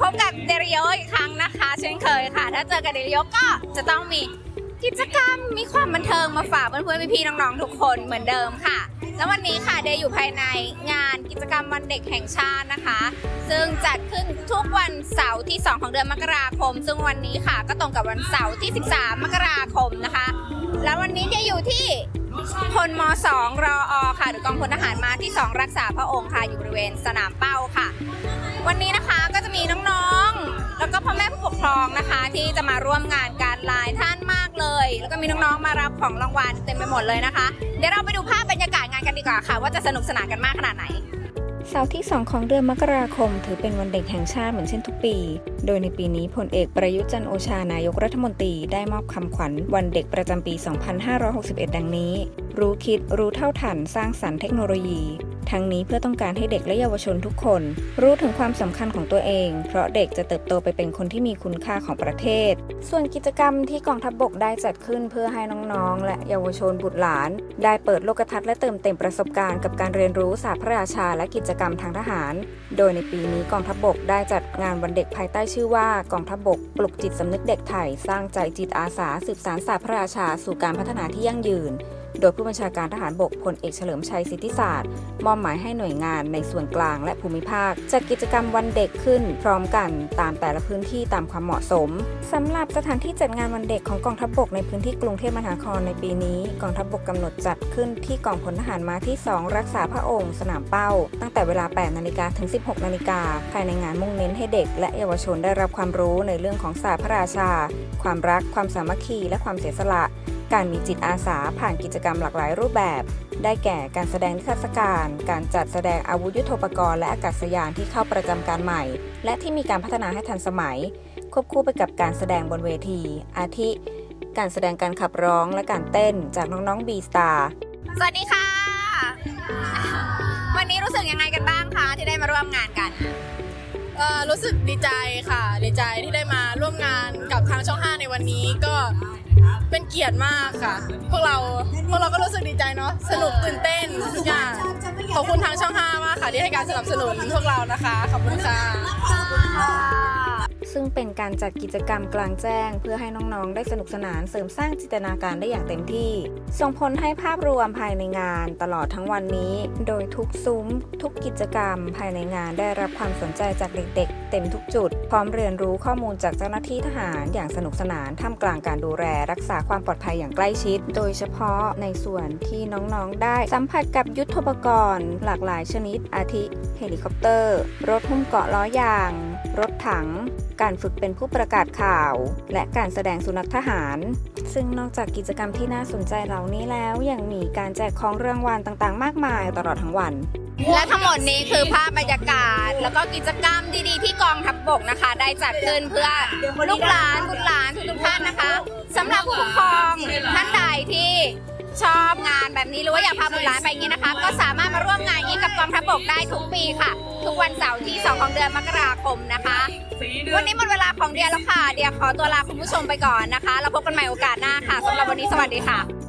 พบกับเดริโออีกครั้งนะคะ เช่นเคยค่ะ ถ้าเจอกับเดริโอก็จะต้องมีกิจกรรมมีความบันเทิงมาฝากเพื่อนๆพี่ๆน้องๆทุกคนเหมือนเดิมค่ะ แล้ววันนี้ค่ะเดย์อยู่ภายในงานกิจกรรมวันเด็กแห่งชาตินะคะ ซึ่งจัดขึ้นทุกวันเสาร์ที่ 2 ของเดือนมกราคม ซึ่งวันนี้ค่ะก็ตรงกับวันเสาร์ที่ 13 มกราคมนะคะ แล้ววันนี้เดย์อยู่ที่พลม 2 รออค่ะ หรือกองพลทหารมาที่ 2 รักษาพระองค์ค่ะอยู่บริเวณสนามเป้าค่ะ วันนี้นะคะก็จะ มีน้องๆ แล้วก็พ่อแม่ผู้ปกครองนะคะ ที่จะมาร่วมงานการหลายท่านมากเลย แล้วก็มีน้องๆ มารับของรางวัลเต็มไปหมดเลยนะคะ เดี๋ยวเราไปดูภาพบรรยากาศงานกันดีกว่าค่ะ ว่าจะสนุกสนานกันมากขนาดไหนเสาร์ที่ 2 ของเดือนมกราคม ถือเป็นวันเด็กแห่งชาติเหมือนเช่นทุกปี โดยในปีนี้พลเอกประยุทธ์จันโอชานายกรัฐมนตรีได้มอบคำขวัญวันเด็กประจำปี 2561 ดังนี้ รู้คิดรู้เท่าทันสร้างสรรค์เทคโนโลยี ทั้งนี้เพื่อต้องการให้เด็กและเยาวชนทุกคน รู้ถึงความสำคัญของตัวเอง เพราะเด็กจะเติบโตไปเป็นคนที่มีคุณค่าของประเทศ ส่วนกิจกรรมที่กองทัพบบกได้จัดขึ้นเพื่อให้น้องๆ และเยาวชนบุตรหลาน ได้เปิดโลกทัศน์และเติมเต็มประสบการณ์กับการเรียนรู้ศาสตร์พระราชาและกิจกรรมทางทหาร โดยในปีนี้กองทัพบบกได้จัดงานวันเด็กภายใต้ชื่อว่ากองทัพบบกปลุกจิตสำนึกเด็กไทย สร้างใจจิตอาสาสืบสานศาสตร์พระราชา สู่การพัฒนาที่ยั่งยืน ดยผู้บัญชาการทหารบกพลเอกเฉลิมชัยสิทธิศาสตร์ มอบหมายให้หน่วยงานในส่วนกลางและภูมิภาคจัดกิจกรรมวันเด็กขึ้น พร้อมกันตามแต่ละพื้นที่ตามความเหมาะสมสำหรับสถานที่จัดงานวันเด็กของกองทัพบกในพื้นที่กรุงเทพมหานครในปีนี้ กองทัพบกกำหนดจัดขึ้นที่กองพลทหารมาที่ 2 รักษาพระองค์ สนามเป้า ตั้งแต่เวลา 8 นาฬิกาถึง 16 นาฬิกาภายในงานมุ่งเน้นให้เด็ก และเยาวชนได้รับความรู้ในเรื่องของศาสตร์พระราชา ความรัก ความสามัคคี และความเสียสละ การมีจิตอาสาผ่านกิจกรรมหลากหลายรูปแบบ ได้แก่การแสดงนิทรรศการ การจัดแสดงอาวุธยุโทโธปกรณ์และอากาศยานที่เข้าประจำการใหม่ และที่มีการพัฒนาให้ทันสมัย ควบคู่ไปกับการแสดงบนเวที อาทิ การแสดงการขับร้องและการเต้นจากน้องๆบีสตาร์สวัสดีค่ะ วันนี้รู้สึกยังไงกันบ้างคะที่ได้มาร่วมงานกันเอ่อรู้สึกดีใจค่ะ ดีใจที่ได้มาร่วมงานกับทางช่อง 5 ในวันนี้ก็ เป็นเกียรติมากค่ะ พวกเราพวกเราก็รู้สึกดีใจเนาะสนุกตื่นเต้นทุกอย่างขอบคุณทางช่อง5มากค่ะที่ให้การสนับสนุนพวกเรานะคะขอบคุณค่ะซึ่ งเป็นการจัดกิจกรรมกลางแจ้ง เพื่อให้น้องๆ ได้สนุกสนานเสริมสร้างจินตนาการได้อย่างเต็มที่ ส่งผลให้ภาพรวมภายในงานตลอดทั้งวันนี้ โดยทุกซุ้ม ทุกกิจกรรม ภายในงานได้รับความสนใจจากเด็กๆ เต็มทุกจุด พร้อมเรียนรู้ข้อมูลจากเจ้าหน้าที่ทหารอย่างสนุกสนานท่ามกลางการดูแลรักษาความปลอดภัยอย่างใกล้ชิด โดยเฉพาะในส่วนที่น้องๆ ได้สัมผัสกับยุทธปกรณ์ หลากหลายชนิด อาทิเฮลิคอปเตอร์ รถหุ้มเกาะล้อยาง รถถัง การฝึกเป็นผู้ประกาศข่าว และการแสดงสุนัขทหาร ซึ่งนอกจากกิจกรรมที่น่าสนใจเหล่านี้แล้วยังมีการแจกของรางวัลต่างๆ มากมายตลอดทั้งวัน และทั้งหมดนี้คือภาพบรรยากาศ แล้วก็กิจกรรมดีๆ ที่กองทัพบกนะคะ ได้จัดขึ้นเพื่อลูกหลานบุตรหลานทุกๆท่านนะคะสำหรับผู้ปกครองท่านใดที่ ชอบงานแบบนี้หรือว่าอยากพาบุตรหลานไปอย่างนี้นะคะ ก็สามารถมาร่วมงานนี้กับกองทัพบกได้ทุกปีค่ะ ทุกวันเสาร์ที่ 2 ของเดือนมกราคมนะคะ วันนี้หมดเวลาของเดียแล้วค่ะ เดียขอตัวลาคุณผู้ชมไปก่อนนะคะ เราพบกันใหม่โอกาสหน้าค่ะสำหรับวันนี้สวัสดีค่ะ